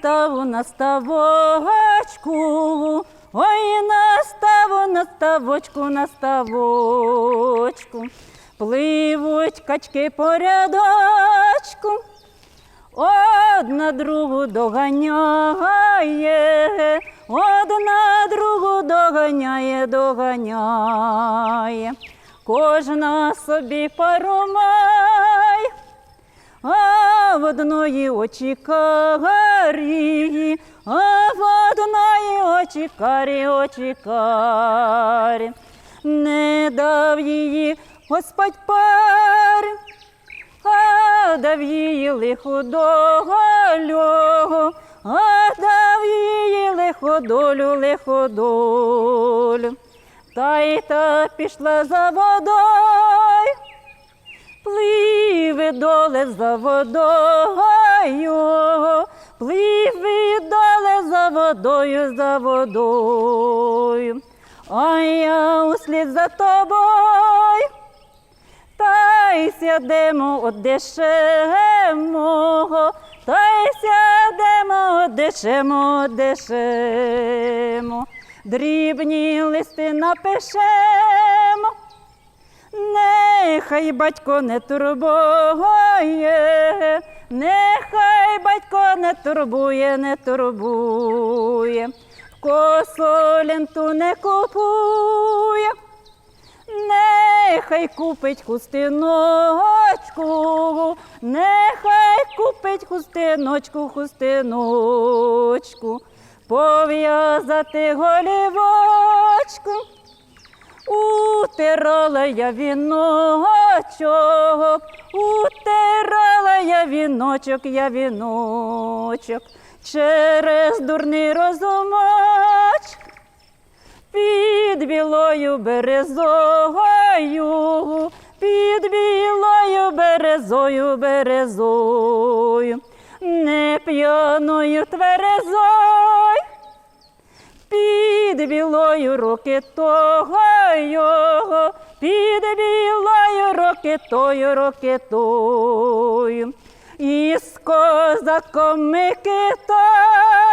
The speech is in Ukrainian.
наставу на ставочку, ой, наставу на ставочку, на ставочку. Пливуть качки по рядочку, одна другу доганяє, одна другу доганяє, доганяє. Кожна собі пару має, а в одної очі карі, а в одної очі карі, очі карі. Не дав її Господь пари, а дав її лиху долю, а дав її лиходолю, лиходолю. Та й та пішла за водою, доле за водою, пливи доле за водою, за водою, а я услід за тобою, та й сядемо одешемо, та й сядемо одешемо, одешемо, дрібні листи напишемо. Нехай батько не турбує, нехай батько не турбує, не турбує, косу не купує, нехай купить хустиночку, нехай купить хустиночку, хустиночку, пов'язати голівочку. Утирала я віночок, утирала я віночок, я віночок, через дурний розумочок, під білою березою, під білою березою, березою, не п'яною тверезою. Під білою його, під білою рокитою, рокитою, і з козаком Микитою